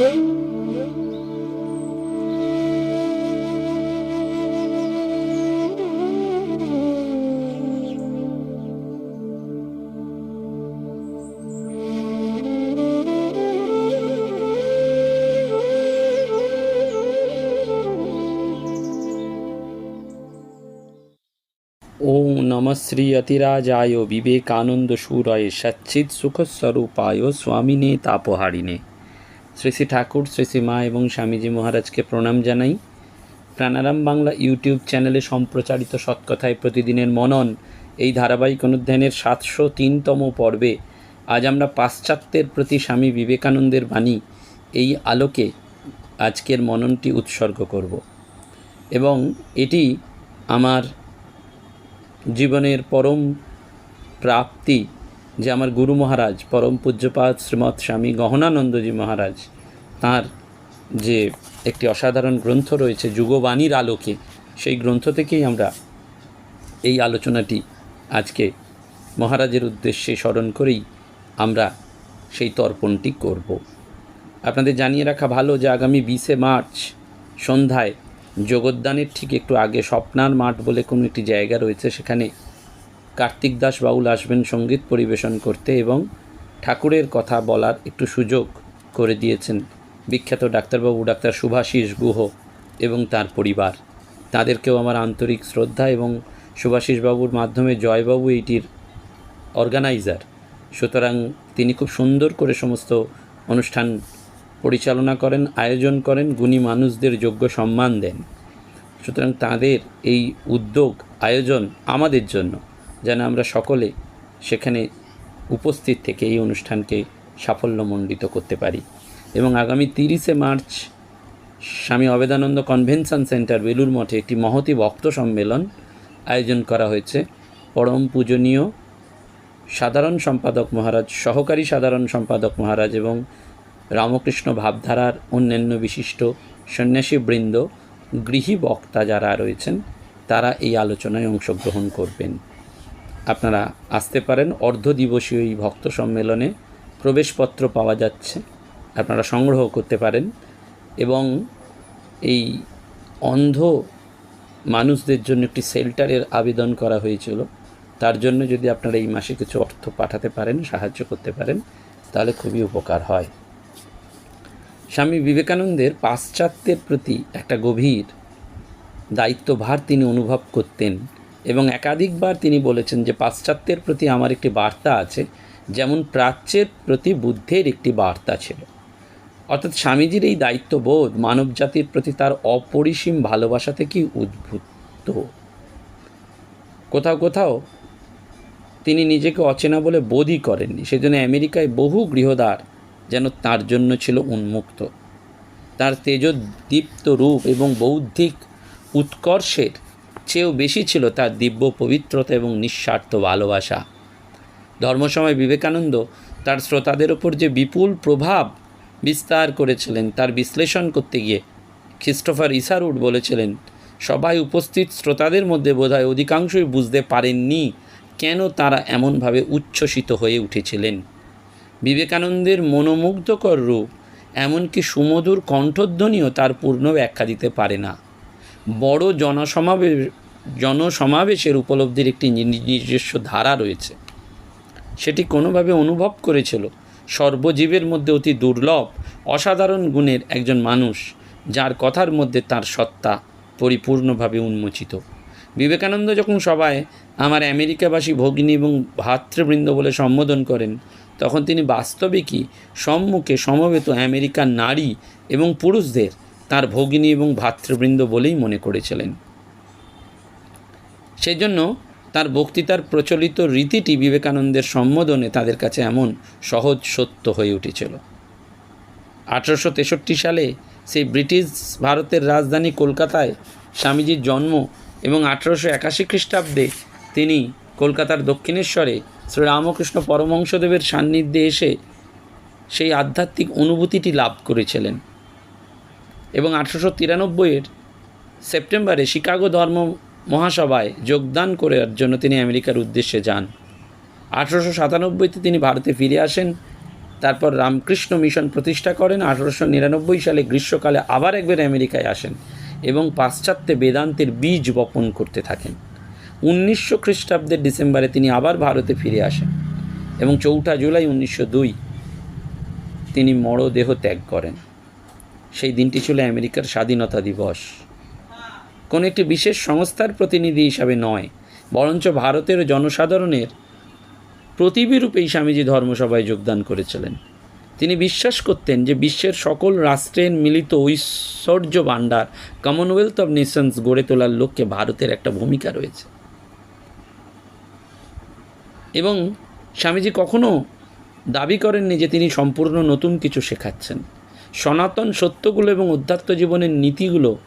ওম নম শ্রী অতিরাজায় বিবেকানন্দ সুরয়ে সচ্চিৎ সুখস্বরূপায় স্বামিনে তাপহারিণে শ্রী শ্রী ঠাকুর, শ্রী শ্রী মা এবং স্বামীজি মহারাজকে প্রণাম জানাই। প্রাণারাম বাংলা ইউটিউব চ্যানেলে সম্প্রচারিত সৎকথায় প্রতিদিনের মনন এই ধারাবাহিক অনুধ্যানের সাতশো তিনতম পর্বে আজ আমরা পাশ্চাত্যের প্রতি স্বামী বিবেকানন্দের বাণী এই আলোকে আজকের মননটি উৎসর্গ করব। এবং এটি আমার জীবনের পরম প্রাপ্তি যে আমার গুরু মহারাজ, পরম পূজ্যপাত শ্রীমৎ স্বামী গহনানন্দজি মহারাজ, তার যে একটি অসাধারণ গ্রন্থ রয়েছে যুগবাণীর আলোকে, সেই গ্রন্থ থেকেই আমরা এই আলোচনাটি আজকে মহারাজের উদ্দেশ্যে স্মরণ করেই আমরা সেই তর্পণটি করব। আপনাদের জানিয়ে রাখা ভালো যে আগামী বিশে মার্চ সন্ধ্যায় যোগদানের ঠিক একটু আগে স্বপ্নার মাঠ বলে কোনো একটি জায়গা রয়েছে, সেখানে কার্তিক দাস বাউল আসবেন সংগীত পরিবেশন করতে এবং ঠাকুরের কথা বলার একটু সুযোগ করে দিয়েছেন বিখ্যাত ডাক্তারবাবু ডাক্তার সুভাষিস গুহ এবং তার পরিবার। তাদেরকেও আমার আন্তরিক শ্রদ্ধা এবং সুভাষিস বাবুর মাধ্যমে জয়বাবু এইটির অর্গানাইজার। সুতরাং তিনি খুব সুন্দর করে সমস্ত অনুষ্ঠান পরিচালনা করেন, আয়োজন করেন, গুণী মানুষদের যোগ্য সম্মান দেন। সুতরাং তাদের এই উদ্যোগ, আয়োজন আমাদের জন্য। যেন আমরা সকলে সেখানে উপস্থিত থেকে এই অনুষ্ঠানকে সাফল্যমণ্ডিত করতে পারি। এবং আগামী তিরিশে মার্চ স্বামী অবেদানন্দ কনভেনশন সেন্টার বেলুর মঠে একটি মহতি ভক্ত সম্মেলন আয়োজন করা হয়েছে। পরম পূজনীয় সাধারণ সম্পাদক মহারাজ, সহকারী সাধারণ সম্পাদক মহারাজ এবং রামকৃষ্ণ ভাবধারার অন্যান্য বিশিষ্ট সন্ন্যাসী বৃন্দ গৃহী বক্তা যারা রয়েছেন, তারা এই আলোচনায় অংশগ্রহণ করবেন। আপনারা আসতে পারেন। অর্ধ দিবসীয় এই ভক্ত সম্মেলনে প্রবেশপত্র পাওয়া যাচ্ছে, আপনারা সংগ্রহ করতে পারেন এবং এই অন্ধ মানুষদের জন্য একটি শেল্টারের আবেদন করা হয়েছিল। তার জন্য যদি আপনারা এই মাসে কিছু অর্থ পাঠাতে পারেন, সাহায্য করতে পারেন, তাহলে খুবই উপকার হয়। স্বামী বিবেকানন্দের পাশ্চাত্যের প্রতি একটা গভীর দায়িত্বভার তিনি অনুভব করতেন। এবং একাধিকবার তিনি বলেছেন যে পাশ্চাত্যের প্রতি আমার একটি বার্তা আছে, যেমন প্রাচ্যের প্রতি বুদ্ধের একটি বার্তা ছিল। অর্থাৎ স্বামীজির এই দায়িত্ববোধ মানবজাতির প্রতি তার অপরিসীম ভালোবাসা থেকেই উদ্ভূত। কোথাও কোথাও তিনি নিজেকে অচেনা বলে বোধই করেননি। সেজন্য আমেরিকায় বহু গৃহদ্বার যেন তার জন্য ছিল উন্মুক্ত। তার তেজদীপ্ত রূপ এবং বৌদ্ধিক উৎকর্ষের চেয়েও বেশি ছিল তার দিব্য পবিত্রতা এবং নিঃস্বার্থ ভালোবাসা। ধর্মসময় বিবেকানন্দ তার শ্রোতাদের ওপর যে বিপুল প্রভাব বিস্তার করেছিলেন, তার বিশ্লেষণ করতে গিয়ে খ্রিস্টোফার ইসারুড বলেছিলেন, সবাই উপস্থিত শ্রোতাদের মধ্যে বোধহয় অধিকাংশই বুঝতে পারেননি কেন তারা এমনভাবে উচ্ছ্বসিত হয়ে উঠেছিলেন। বিবেকানন্দের মনোমুগ্ধকর রূপ এমনকি সুমধুর কণ্ঠধ্বনিও তার পূর্ণ ব্যাখ্যা দিতে পারে না। বড় জনসমাবেশ, জনসমাবেশের উপলব্ধির একটি নিজস্ব ধারা রয়েছে। সেটি কোনোভাবে অনুভব করেছিল সর্বজীবের মধ্যে অতি দুর্লভ, অসাধারণ গুণের একজন মানুষ, যার কথার মধ্যে তার সত্তা পরিপূর্ণভাবে উন্মোচিত। বিবেকানন্দ যখন সবাই আমার আমেরিকাবাসী ভগ্নী এবং ভাতৃবৃন্দ বলে সম্বোধন করেন, তখন তিনি বাস্তবিকই সম্মুখে সমবেত আমেরিকার নারী এবং পুরুষদের তার ভগিনী এবং ভাতৃবৃন্দ বলেই মনে করেছিলেন। সেই জন্য তার বক্তৃতার প্রচলিত রীতিটি বিবেকানন্দের সম্বোধনে তাদের কাছে এমন সহজ সত্য হয়ে উঠেছিল। আঠারোশো তেষট্টি সালে সেই ব্রিটিশ ভারতের রাজধানী কলকাতায় স্বামীজির জন্ম এবং আঠারোশো একাশি খ্রিস্টাব্দে তিনি কলকাতার দক্ষিণেশ্বরে শ্রীরামকৃষ্ণ পরমহংসদেবের সান্নিধ্যে এসে সেই আধ্যাত্মিক অনুভূতিটি লাভ করেছিলেন। এবং আঠারোশো তিরানব্বইয়ের সেপ্টেম্বরে শিকাগো ধর্ম মহাসভায় যোগদান করার জন্য তিনি আমেরিকার উদ্দেশ্যে যান। আঠারোশো সাতানব্বইতে তিনি ভারতে ফিরে আসেন। তারপর রামকৃষ্ণ মিশন প্রতিষ্ঠা করেন। আঠারোশো নিরানব্বই সালে গ্রীষ্মকালে আবার একবার আমেরিকায় আসেন এবং পাশ্চাত্যে বেদান্তের বীজ বপন করতে থাকেন। উনিশশো খ্রিস্টাব্দের ডিসেম্বরে তিনি আবার ভারতে ফিরে আসেন এবং চৌঠা জুলাই উনিশশো দুই তিনি মরদেহ ত্যাগ করেন। সেই দিনটি ছিল আমেরিকার স্বাধীনতা দিবস। কোনো একটি বিশেষ সংস্থার প্রতিনিধি হিসাবে নয়, বরঞ্চ ভারতের জনসাধারণের প্রতিবিরূপেই স্বামীজি ধর্মসভায় যোগদান করেছিলেন। তিনি বিশ্বাস করতেন যে বিশ্বের সকল রাষ্ট্রের মিলিত ঐশ্বর্য ভাণ্ডার কমনওয়েলথ অব নেশনস গড়ে তোলার লক্ষ্যে ভারতের একটা ভূমিকা রয়েছে। এবং স্বামীজি কখনো দাবি করেননি যে তিনি সম্পূর্ণ নতুন কিছু শেখাচ্ছেন। সনাতন সত্যগুলো এবং অধ্যাত্ম জীবনের নীতিগুলো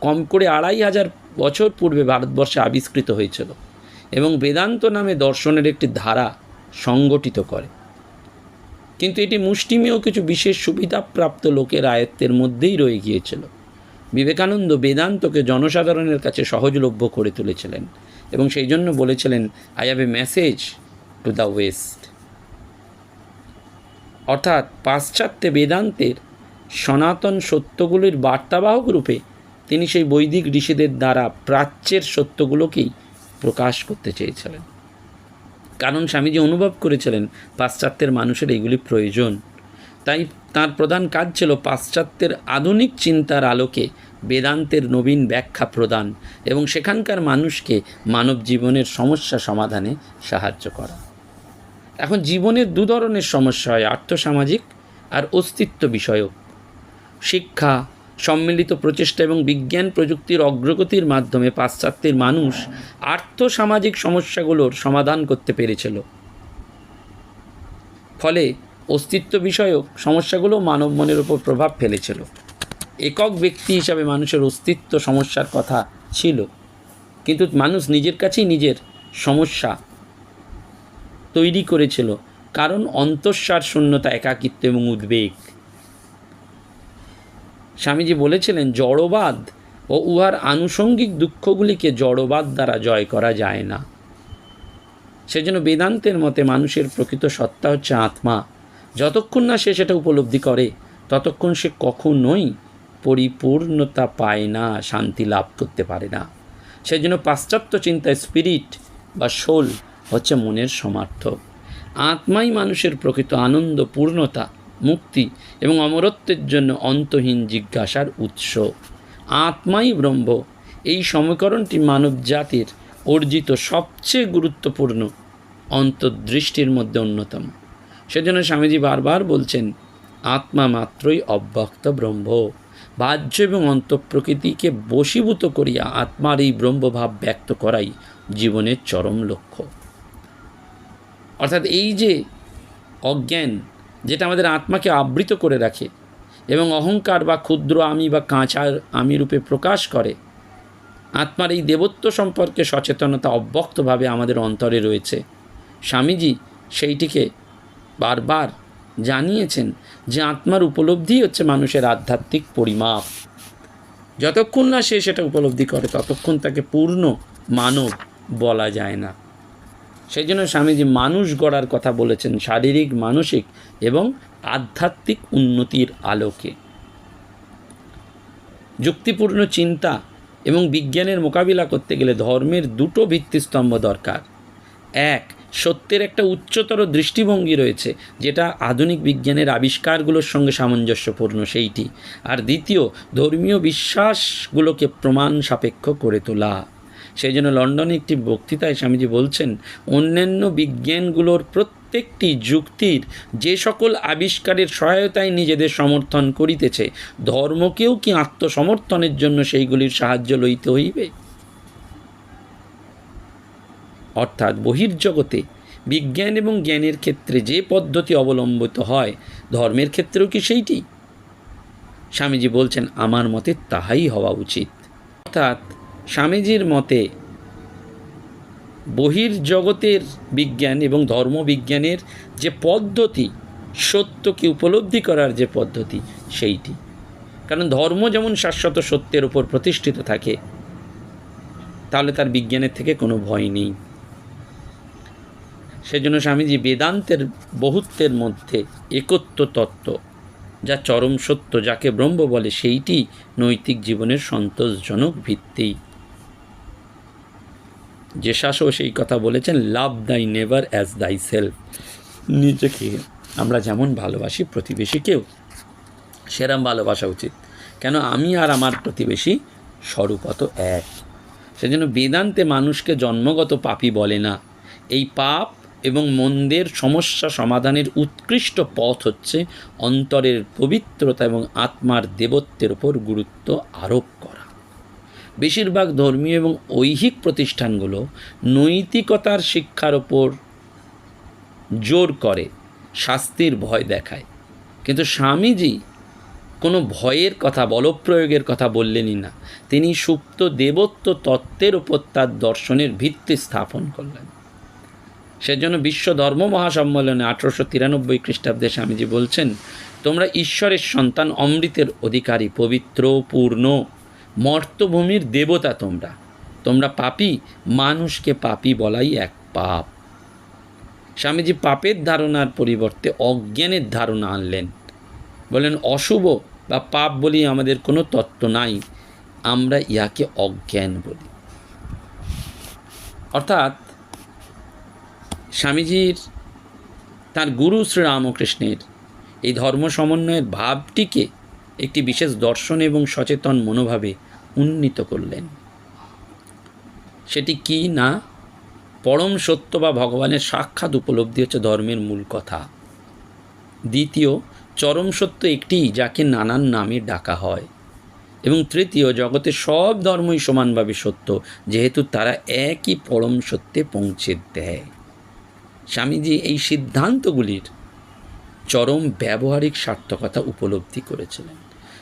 কম করে আড়াই হাজার বছর পূর্বে ভারতবর্ষে আবিষ্কৃত হয়েছিল এবং বেদান্ত নামে দর্শনের একটি ধারা সংগঠিত করে। কিন্তু এটি মুষ্টিমেয় কিছু বিশেষ সুবিধাপ্রাপ্ত লোকের আয়ত্তের মধ্যেই রয়ে গিয়েছিল। বিবেকানন্দ বেদান্তকে জনসাধারণের কাছে সহজলভ্য করে তুলেছিলেন এবং সেই জন্য বলেছিলেন I have a message to the west অর্থাৎ পাশ্চাত্যে বেদান্তের সনাতন সত্যগুলির বার্তাবাহক রূপে তিনি সেই বৈদিক ঋষিদের দ্বারা প্রাচ্যের সত্যগুলোকেই প্রকাশ করতে চেয়েছিলেন। কারণ স্বামীজি অনুভব করেছিলেন পাশ্চাত্যের মানুষের এগুলি প্রয়োজন। তাই তার প্রধান কাজ ছিল পাশ্চাত্যের আধুনিক চিন্তার আলোকে বেদান্তের নবীন ব্যাখ্যা প্রদান এবং সেখানকার মানুষকে মানব জীবনের সমস্যা সমাধানে সাহায্য করা। এখন জীবনের দু ধরনের সমস্যা হয় আর্থসামাজিক আর অস্তিত্ব বিষয়ক। শিক্ষা, সম্মিলিত প্রচেষ্টা এবং বিজ্ঞান প্রযুক্তির অগ্রগতির মাধ্যমে পাশ্চাত্যের মানুষ আর্থসামাজিক সমস্যাগুলোর সমাধান করতে পেরেছিল। ফলে অস্তিত্ব বিষয়ক সমস্যাগুলো মানব মনের উপর প্রভাব ফেলেছিল। একক ব্যক্তি হিসাবে মানুষের অস্তিত্ব সমস্যার কথা ছিল। কিন্তু মানুষ নিজের কাছেই নিজের সমস্যা তৈরি করেছিল। কারণ অন্তঃসার শূন্যতা, একাকিত্ব এবং উদ্বেগ স্বামীজি বলেছিলেন, জড়বাদ ও উহার আনুষঙ্গিক দুঃখগুলিকে জড়বাদ দ্বারা জয় করা যায় না। সেজন্য বেদান্তের মতে মানুষের প্রকৃত সত্তা হচ্ছে আত্মা। যতক্ষণ না সে সেটা উপলব্ধি করে, ততক্ষণ সে কখনোই পরিপূর্ণতা পায় না, শান্তি লাভ করতে পারে না। সেজন্য পাশ্চাত্য চিন্তায় স্পিরিট বা সোল হচ্ছে মনের সমার্থক। আত্মাই মানুষের প্রকৃত আনন্দ পূর্ণতা মুক্তি এবং অমরত্বের জন্য অন্তহীন জিজ্ঞাসার উৎস। আত্মাই ব্রহ্ম। এই সমীকরণটি মানব জাতির অর্জিত সবচেয়ে গুরুত্বপূর্ণ অন্তর্দৃষ্টির মধ্যে অন্যতম। সেজন্য স্বামীজি বারবার বলছেন, আত্মা মাত্রই অব্যক্ত ব্রহ্ম। বাহ্য এবং অন্তঃপ্রকৃতিকে বশীভূত করিয়া আত্মার এই ব্রহ্মভাব ব্যক্ত করাই জীবনের চরম লক্ষ্য। অর্থাৎ এই যে অজ্ঞান যেটা আমাদের আত্মাকে আবৃত করে রাখে এবং অহংকার বা ক্ষুদ্র আমি বা কাঁচার আমি রূপে প্রকাশ করে। আত্মার এই দেবত্ব সম্পর্কে সচেতনতা অব্যক্তভাবে আমাদের অন্তরে রয়েছে। স্বামীজি সেইটিকে বারবার জানিয়েছেন যে আত্মার উপলব্ধি হচ্ছে মানুষের আধ্যাত্মিক পরিমাপ। যতক্ষণ না সে সেটা উপলব্ধি করে, ততক্ষণ তাকে পূর্ণ মানব বলা যায় না। সেই জন্য স্বামীজি মানুষ গড়ার কথা বলেছেন, শারীরিক, মানসিক এবং আধ্যাত্মিক উন্নতির আলোকে। যুক্তিপূর্ণ চিন্তা এবং বিজ্ঞানের মোকাবিলা করতে গেলে ধর্মের দুটো ভিত্তিস্তম্ভ দরকার। এক, সত্যের একটা উচ্চতর দৃষ্টিভঙ্গি রয়েছে, যেটা আধুনিক বিজ্ঞানের আবিষ্কারগুলোর সঙ্গে সামঞ্জস্যপূর্ণ সেইটি। আর দ্বিতীয়, ধর্মীয় বিশ্বাসগুলোকে প্রমাণ সাপেক্ষ করে তোলা। সেই জন্য লন্ডনে একটি বক্তৃতায় স্বামীজি বলছেন, অন্যান্য বিজ্ঞানগুলোর প্রত্যেকটি যুক্তির যে সকল আবিষ্কারের সহায়তায় নিজেদের সমর্থন করিতেছে, ধর্মকেও কি আত্মসমর্থনের জন্য সেইগুলির সাহায্য লইতে হইবে? অর্থাৎ বহির্জগতে বিজ্ঞান এবং জ্ঞানের ক্ষেত্রে যে পদ্ধতি অবলম্বিত হয়, ধর্মের ক্ষেত্রেও কি সেইটি? স্বামীজি বলছেন, আমার মতে তাহাই হওয়া উচিত। অর্থাৎ স্বামীজির মতে, বহির্জগতের বিজ্ঞান এবং ধর্মবিজ্ঞানের যে পদ্ধতি, সত্যকে উপলব্ধি করার যে পদ্ধতি, সেইটি। কারণ ধর্ম যেমন শাশ্বত সত্যের উপর প্রতিষ্ঠিত থাকে, তাহলে তার বিজ্ঞানের থেকে কোনো ভয় নেই। সেজন্য স্বামীজি বেদান্তের বহুত্বের মধ্যে একত্ব তত্ত্ব, যা চরম সত্য, যাকে ব্রহ্ম বলে, সেইটি নৈতিক জীবনের সন্তোষজনক ভিত্তি। যে শাসও সেই কথা বলেছেন, লাভ দাই নেভার অ্যাজ দাই সেলফ নিজেকে আমরা যেমন ভালোবাসি প্রতিবেশীকেও সেরম ভালোবাসা উচিত। কেন? আমি আর আমার প্রতিবেশী স্বরূপত এক। সেজন্য বেদান্তে মানুষকে জন্মগত পাপী বলে না। এই পাপ এবং মন্দের সমস্যা সমাধানের উৎকৃষ্ট পথ হচ্ছে অন্তরের পবিত্রতা এবং আত্মার দেবত্বের উপর গুরুত্ব আরোপ করা। বেশিরভাগ ধর্মীয় এবং ঐহিক প্রতিষ্ঠানগুলো নৈতিকতার শিক্ষার ওপর জোর করে, শাস্তির ভয় দেখায়। কিন্তু স্বামীজি কোনো ভয়ের কথা, বলপ্রয়োগের কথা বললেনই না। তিনি সুপ্ত দেবত্ব তত্ত্বের ওপর তার দর্শনের ভিত্তি স্থাপন করলেন। সেজন্য বিশ্ব ধর্ম মহাসম্মেলনে আঠারোশো তিরানব্বই খ্রিস্টাব্দে স্বামীজি বলছেন, তোমরা ঈশ্বরের সন্তান অমৃতের অধিকারী, পবিত্র, পূর্ণ। মর্তভূমির দেবতা তোমরা। তোমরা পাপী, মানুষকে পাপি বলাই এক পাপ। স্বামীজি পাপের ধারণার পরিবর্তে অজ্ঞানের ধারণা আনলেন। বলেন অশুভ বা পাপ বলি আমাদের কোনো তত্ত্ব নাই, আমরা ইহাকে অজ্ঞান বলি। অর্থাৎ স্বামীজির, তার গুরু শ্রীরামকৃষ্ণের এই ধর্ম সমন্বয়ের ভাবটিকে একটি বিশেষ দর্শন এবং সচেতন মনোভাবে উন্নীত করলেন। সেটি কি না? পরম সত্য বা ভগবানের সাক্ষাৎ উপলব্ধি হচ্ছে ধর্মের মূল কথা। দ্বিতীয়, চরম সত্য একটি যাকে নানান নামে ডাকা হয়। এবং তৃতীয় জগতের সব ধর্মই সমানভাবে সত্য, যেহেতু তারা একই পরম সত্যে পৌঁছে দেয়। স্বামীজি এই সিদ্ধান্তগুলির চরম ব্যবহারিক সার্থকতা উপলব্ধি করেছিলেন।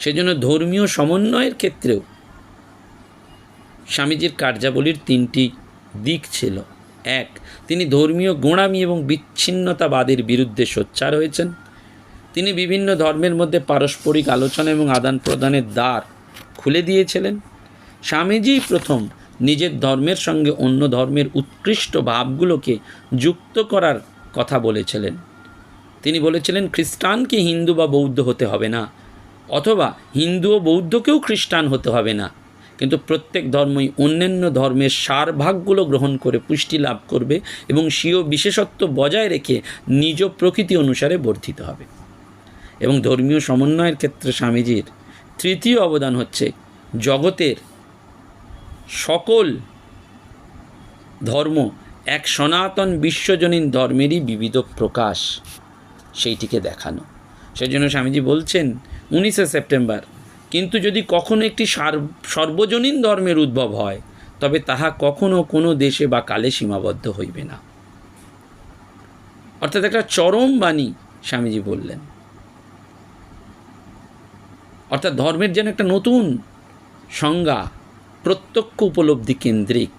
সেজন্য ধর্মীয় সমন্বয়ের ক্ষেত্রেও স্বামীজির কার্যাবলীর তিনটি দিক ছিল। এক, তিনি ধর্মীয় গোঁড়ামি এবং বিচ্ছিন্নতাবাদের বিরুদ্ধে সোচ্চার হয়েছেন। তিনি বিভিন্ন ধর্মের মধ্যে পারস্পরিক আলোচনা এবং আদান প্রদানের দ্বার খুলে দিয়েছিলেন। স্বামীজি প্রথম নিজের ধর্মের সঙ্গে অন্য ধর্মের উৎকৃষ্ট ভাবগুলোকে যুক্ত করার কথা বলেছিলেন। তিনি বলেছিলেন খ্রিস্টানকে হিন্দু বা বৌদ্ধ হতে হবে না? অথবা হিন্দু ও বৌদ্ধকেও খ্রিস্টান হতে হবে না? কিন্তু প্রত্যেক ধর্মই অন্যান্য ধর্মের সারভাগগুলো গ্রহণ করে পুষ্টি লাভ করবে এবং স্বীয় বিশেষত্ব বজায় রেখে নিজ প্রকৃতি অনুসারে বর্ধিত হবে। এবং ধর্মীয় সমন্বয়ের ক্ষেত্রে স্বামীজির তৃতীয় অবদান হচ্ছে, জগতের সকল ধর্ম এক সনাতন বিশ্বজনীন ধর্মেরই বিবিধ প্রকাশ। সেইটিকে দেখানো। সেজন্য স্বামীজি বলছেন, উনিশে সেপ্টেম্বর, কিন্তু যদি কখনো একটি সার- সর্বজনীন ধর্মের উদ্ভব হয়, তবে তাহা কখনো কোনো দেশে বা কালে সীমাবদ্ধ হইবে না। অর্থাৎ একটা চরম বাণী স্বামীজি বললেন। অর্থাৎ ধর্মের যেন একটা নতুন সংজ্ঞা, প্রত্যক্ষ উপলব্ধি কেন্দ্রিক,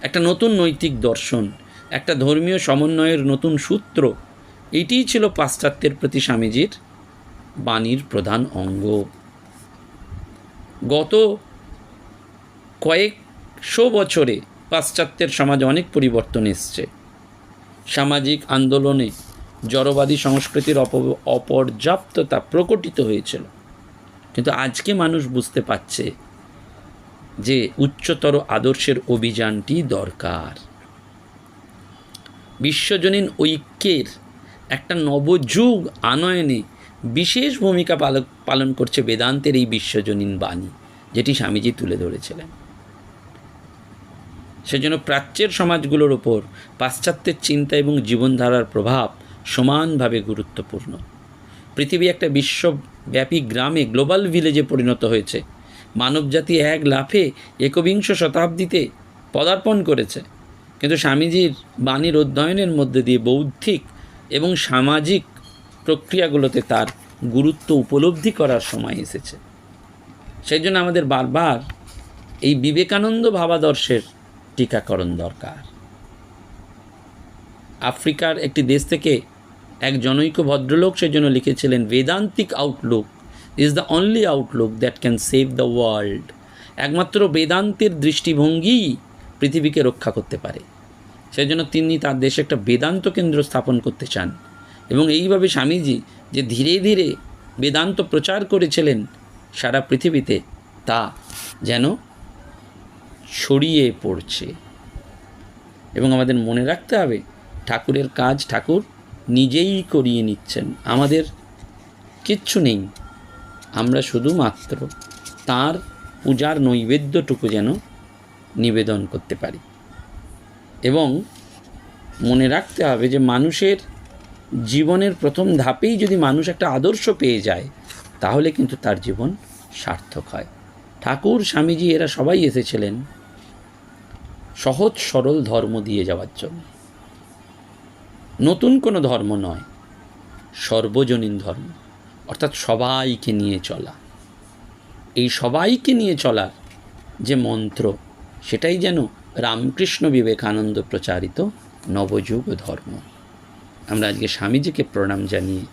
একটা নতুন নৈতিক দর্শন, একটা ধর্মীয় সমন্বয়ের নতুন সূত্র এটিই ছিল পাশ্চাত্যের প্রতি স্বামীজির বাণীর প্রধান অঙ্গ। গত কয়েকশো বছরে পাশ্চাত্যের সমাজে অনেক পরিবর্তন এসছে। সামাজিক আন্দোলনে জড়বাদী সংস্কৃতির অপ, অপর্যাপ্ততা প্রকটিত হয়েছিল। কিন্তু আজকে মানুষ বুঝতে পারছে যে উচ্চতর আদর্শের অভিযানটি দরকার। বিশ্বজনীন ঐক্যের একটা নবযুগ আনয়নে বিশেষ ভূমিকা পালক, পালন করছে বেদান্তের এই বিশ্বজনীন বাণী, যেটি স্বামীজি তুলে ধরেছিলেন। সেজন্য প্রাচ্যের সমাজগুলোর ওপর পাশ্চাত্যের চিন্তা এবং জীবনধারার প্রভাব সমানভাবে গুরুত্বপূর্ণ। পৃথিবী একটা বিশ্বব্যাপী গ্রামে, গ্লোবাল ভিলেজে পরিণত হয়েছে। মানবজাতি এক লাফে একবিংশ শতাব্দীতে পদার্পণ করেছে। কিন্তু স্বামীজির বাণীর অধ্যয়নের মধ্যে দিয়ে বৌদ্ধিক এবং সামাজিক প্রক্রিয়াগুলোতে তার গুরুত্ব উপলব্ধি করার সময় এসেছে। সেই জন্য আমাদের বারবার এই বিবেকানন্দ ভাবাদর্শের টিকাকরণ দরকার। আফ্রিকার একটি দেশ থেকে এক জনৈক ভদ্রলোক সেজন্য লিখেছিলেন Vedantic outlook is the only outlook that can save the world একমাত্র বেদান্তের দৃষ্টিভঙ্গিই পৃথিবীকে রক্ষা করতে পারে। সেই জন্য তিনি তার দেশে একটা বেদান্ত কেন্দ্র স্থাপন করতে চান। এবং এইভাবে স্বামীজি যে ধীরে ধীরে বেদান্ত প্রচার করেছিলেন সারা পৃথিবীতে, তা যেন ছড়িয়ে পড়ছে। এবং আমাদের মনে রাখতে হবে, ঠাকুরের কাজ ঠাকুর নিজেই করিয়ে নিচ্ছেন। আমাদের কিচ্ছু নেই। আমরা শুধুমাত্র তার পূজার নৈবেদ্যটুকু যেন নিবেদন করতে পারি। এবং মনে রাখতে হবে যে মানুষের জীবনের প্রথম ধাপেই যদি মানুষ একটা আদর্শ পেয়ে যায়, তাহলে কিন্তু তার জীবন সার্থক হয়। ঠাকুর, স্বামীজি এরা সবাই এসেছিলেন সহজ সরল ধর্ম দিয়ে যাওয়ার জন্য। নতুন কোনো ধর্ম নয়, সর্বজনীন ধর্ম, অর্থাৎ সবাইকে নিয়ে চলা। এই সবাইকে নিয়ে চলার যে মন্ত্র, সেটাই যেন রামকৃষ্ণ বিবেকানন্দ প্রচারিত নবযুগ ধর্ম। আমরা আজকে স্বামীজিকে প্রণাম জানিয়ে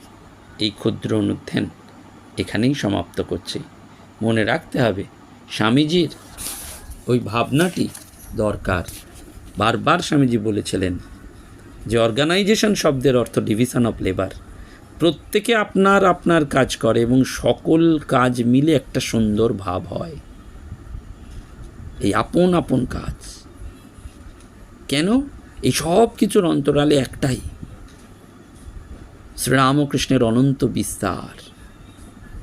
এই ক্ষুদ্র অনুধ্যান এখানেই সমাপ্ত করছি। মনে রাখতে হবে, স্বামীজির ওই ভাবনাটি দরকার। বারবার স্বামীজি বলেছিলেন যে অর্গানাইজেশন শব্দের অর্থ ডিভিশন অফ লেবার প্রত্যেকে আপনার আপনার কাজ করে এবং সকল কাজ মিলে একটা সুন্দর ভাব হয়। এই আপন আপন কাজ। কেন? এই সব কিছুর অন্তরালে একটাই। শ্রীরামকৃষ্ণের অনন্ত বিস্তার।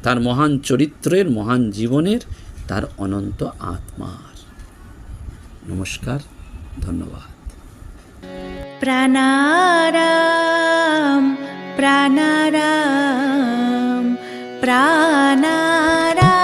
তার মহান চরিত্রের, মহান জীবনের, তার অনন্ত আত্মার। নমস্কার, ধন্যবাদ। প্রাণারাম প্রাণারাম প্রাণারাম।